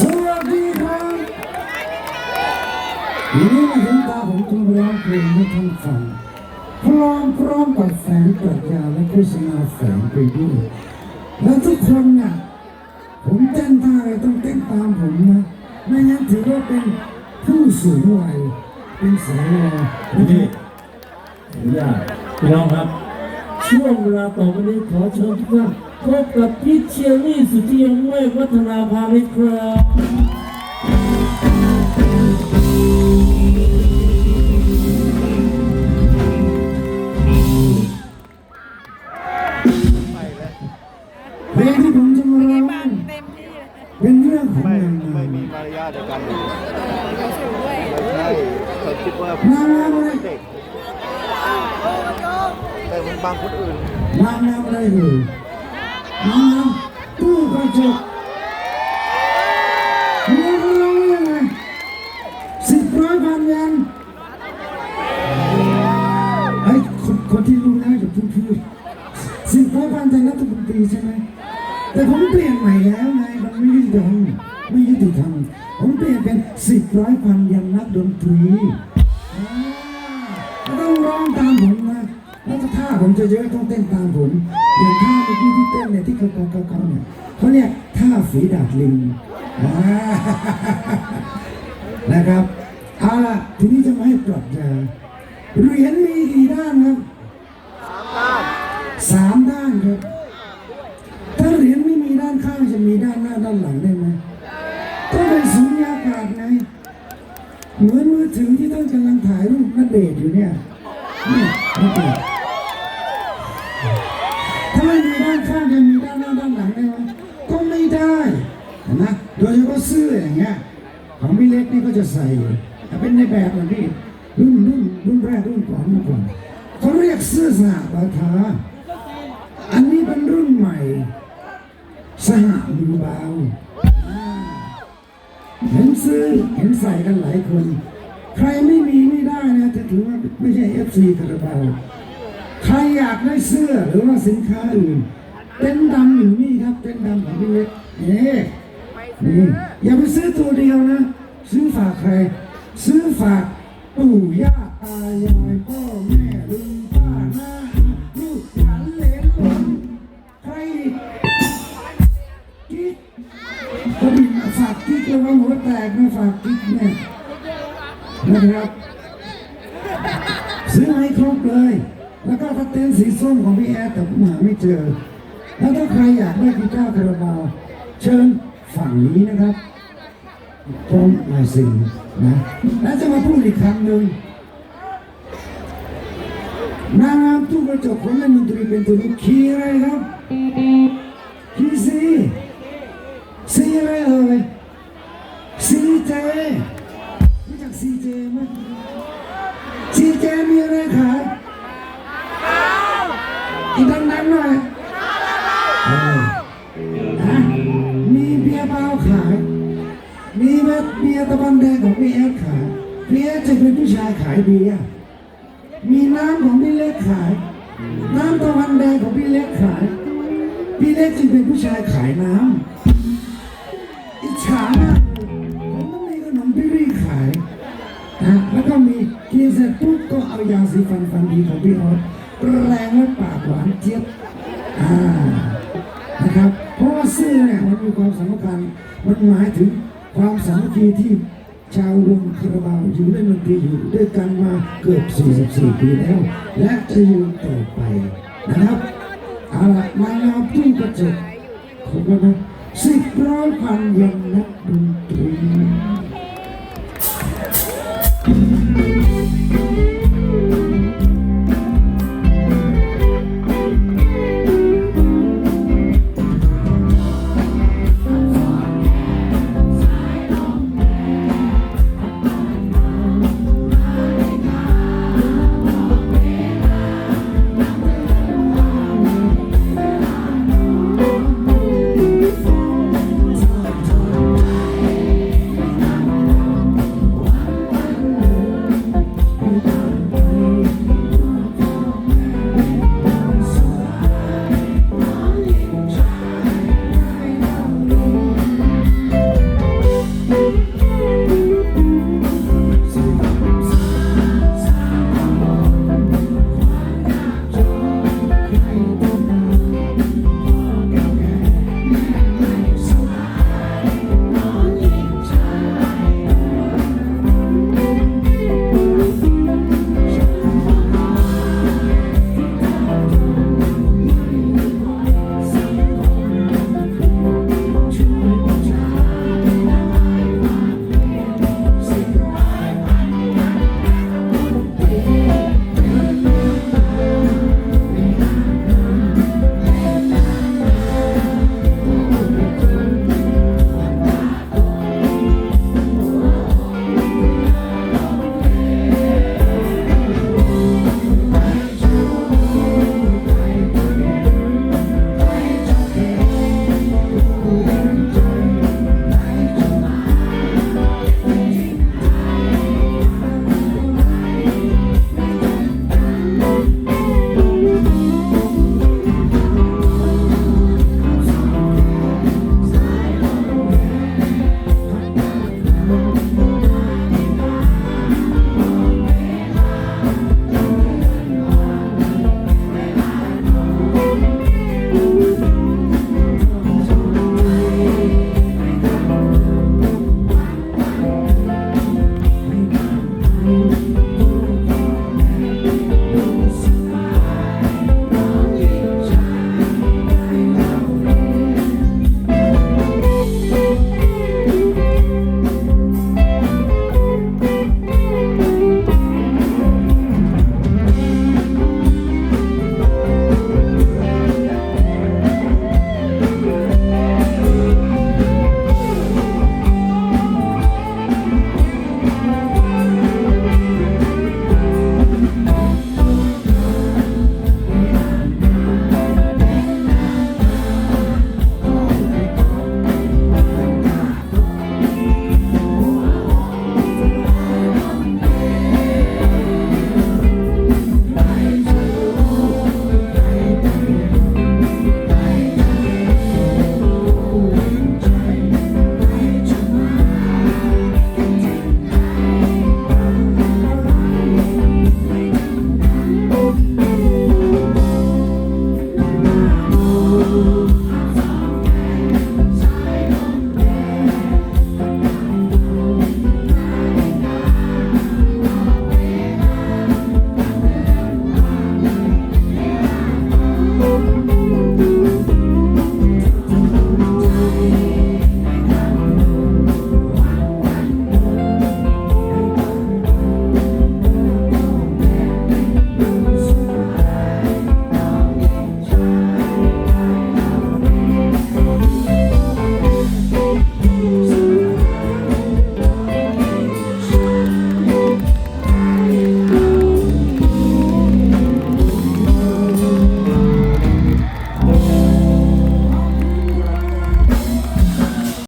สวัสดีครับนนี้มาถึงตาผมจะร้องเพลงให้ท่านฟังพร้อมพร้อมกับแฝงปรัชญาและโฆษณาแฝงไปด้วย และทุกคนน่ะผมเต้นท่าอะไรต้องเต้นตามผมนะ ไม่งั้นถือว่าเป็นผู้สูงวัยเป็นสาวรนี่ขออนุญาตพี่น้องครับ ช่วงเวลาต่อไปนี้ขอเชิญทุกท่านพบกับพี่เชียรี่สุธิยังเมฆวัฒนาภาวิทย์ครับเพลงที่ผมจะมาร้องบ้านเต็มที่เลยเป็นเรื่องของไม่นางไม่งามมีมารยาทในการดูเขาสูงด้วยไม่ใช่เขาคิดว่า นาง บางคนอื่นนางงามอะไรอยู่นางงามตู้กระจกเนื้อเขาร้องยังไงสิบร้อยพันยันไอ้คนคนที่รู้นะอย่าพิ่งพูดสิบร้อยพันยันรัฐมนตรีใช่ไหมแต่ผมเปลี่ยนใหม่แล้วไงมันไม่ยุติธรรมไม่ยุติธรรมผมเปลี่ยนเป็นสิบร้อยพันยันนักดนตรี จะเยอะต้องเต้นตามผมอย่างท่าเมื่อกี้ที่เต้นเนี่ยที่เขาเขาเขาเขาเนี่ยเขาเนี่ยท่าฝีดาดลิงนะครับเอาล่ะทีนี้จะมาให้ปรับยาเหรียญมีกี่ด้านครับสามด้านครับ ถ้าเหรียญไม่มีด้านข้างจะมีด้านหน้าด้านหลังได้ไหมต้องเป็นสุญญากาศไงเหมือนมือถือที่ท่านกำลังถ่ายรูปนัดเดทอยู่เนี่ยนี่นัดเดท เงี้ยของพี่เล็กนี่ก็จะใส่ แต่เป็นในแบบของพี่รุ่นรุ่นรุ่นแรกรุ่นก่อนรุ่นก่อนเขาเรียกเสื้อสหบาทาอันนี้เป็นรุ่นใหม่ สหมือเบาเห็นซื้อเห็นใส่กันหลายคน ใครไม่มีไม่ได้นะจะถือว่าไม่ใช่เอฟซีคาราบาวใครอยากได้เสื้อหรือว่าสินค้าอื่น เต้นดำอยู่นี่ครับ เต้นดำของพี่เล็กนี่ นี่อย่าไปซื้อตัวเดียวนะ ซื้อฝากใคร ซื้อฝากปู่ย่าตายายพ่อแม่ลุงป้าน้าลูกหลานเหลนหลนใครกิ๊กก็มีฝากกิ๊กแล้วว่าหัวแตกนะฝากกิ๊กเนี่ยนะครับซื้อให้ครบเลย แล้วก็ถ้าเต็นสีส้มของพี่แอดแต่ผมหาไม่เจอ แล้วถ้าใครอยากได้กีตาร์คาราบาวเชิญ ฝั่งนี้นะครับพร้อมายสิ่งนะแล้วจะมาพูดอีกครั้งหนึ่งนางงามตู้กระจกของเล่นดนตรีเป็นตัวนี้คีย์อะไรครับ ยตะบันแดงของพี่แอดขายพี่แอดจะเป็นผู้ชายขายเบียร์มีน้ำของพี่เล็กขาย น้ำตะวันแดงของพี่เล็กขาย พี่เล็กจึงเป็นผู้ชายขายน้ำอิจฉามากเลยผมต้องมีขนมพี่รีขายนะแล้วก็มีกินเสร็จปุ๊บก็เอายาสีฟันฟันดีของพี่ออสแรงและปากหวานเจี๊ยบอ่านะครับ เพราะว่าเสื้อเนี่ยมันมีความสำคัญมันหมายถึง ความสามัคคีที่ชาววงคาราบาวอยู่ในมันตรีอยู่ด้วยกันมาเกือบ 44 ปีแล้ว และจะอยู่ต่อไปนะครับเอาละมางามตู้กระจกผมว่านะสิบร้อยพันยันนัก